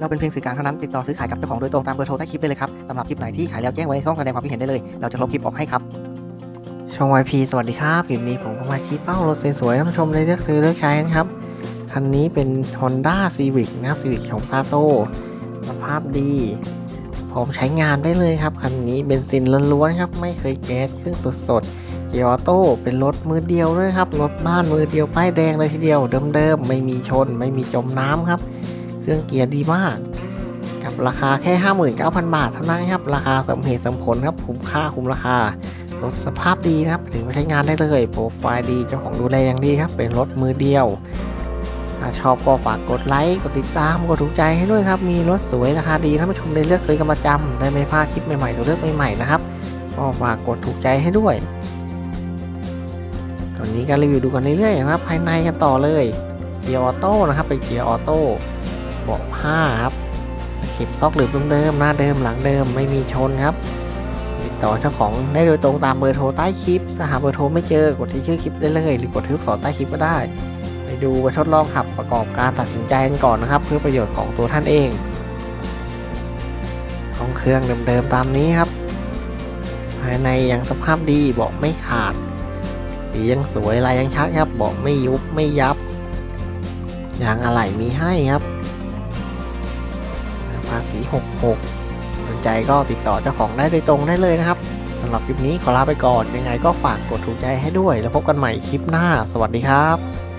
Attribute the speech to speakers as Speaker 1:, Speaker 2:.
Speaker 1: เราเป็นเพียงสื่อกลางเท่านั้นติดต่อซื้อขายกับเจ้าของโดยตรงตามเบอร์โทรใต้คลิปได้เลยครับสำหรับคลิปไหนที่ขายแล้วแจ้งไว้ในช่องแสดงความคิดเห็นได้เลย เราจะลบคลิปออกให้ครับช่อง YP สวัสดีครับคลิปนี้ผมก็มาชี้เป้ารถสวยๆท่านผู้ชมเลยเลือกซื้อเลือกใช้นะครับคันนี้เป็น Honda Civic นะครับ Civic ของพาโตสภาพดีพร้อมใช้งานได้เลยครับคันนี้เบนซินล้วนๆครับไม่เคยแก๊สเครื่องสดๆเกียร์ออโต้เป็นรถมือเดียวด้วยครับรถบ้านมือเดียวป้ายแดงเลยทีเดียวเดิมๆไม่มีชนไม่มีจมน้ำครับ เครื่องเกียร์ดีมากกับราคาแค่ 59,000 บาทเท่านั้นครับ ราคาสมเหตุสมผลครับคุ้มค่าคุ้มราคารถสภาพดีนะครับถึงมาใช้งานได้เลยโปรไฟล์ดีเจ้าของดูแลอย่างดีครับ เป็นรถมือเดียวถ้าชอบก็ฝากกดไลค์กดติดตามกดถูกใจให้ด้วยครับ มีรถสวยราคาดีท่านผู้ชมได้เลือกซื้อกันประจำได้ไม่พลาดคลิปใหม่ๆหรือเลือกใหม่ๆนะครับก็ฝากกดถูกใจให้ด้วยตอนนี้ก็รีวิวดูกันเรื่อยๆนะครับภายในกันต่อเลยเกียร์ออโต้นะครับเป็นเกียร์ออโต้ เบาะผ้าครับเข็บซอกหลืบเดิมๆหน้าเดิมหลังเดิมไม่มีชนครับ ติดต่อเจ้าของได้โดยตรงตามเบอร์โทรใต้คลิปถ้าหาเบอร์โทรไม่เจอกดที่ชื่อคลิปได้เลยหรือกดที่ลูกศรใต้คลิปก็ได้ ไปดูไปทดลองขับประกอบการตัดสินใจกันก่อนนะครับ เพื่อประโยชน์ของตัวท่านเองห้องเครื่องเดิมๆตามนี้ครับ ภายในยังสภาพดีเบาะไม่ขาด สียังสวยลายยังชัดครับเบาะไม่ยุบไม่ยับยางอะไหล่มีให้ครับ ภาษี 66 สนใจก็ติดต่อเจ้าของได้โดยตรงได้เลยนะครับสำหรับคลิปนี้ขอลาไปก่อนยังไงก็ฝากกดถูกใจให้ด้วย แล้วพบกันใหม่คลิปหน้า สวัสดีครับ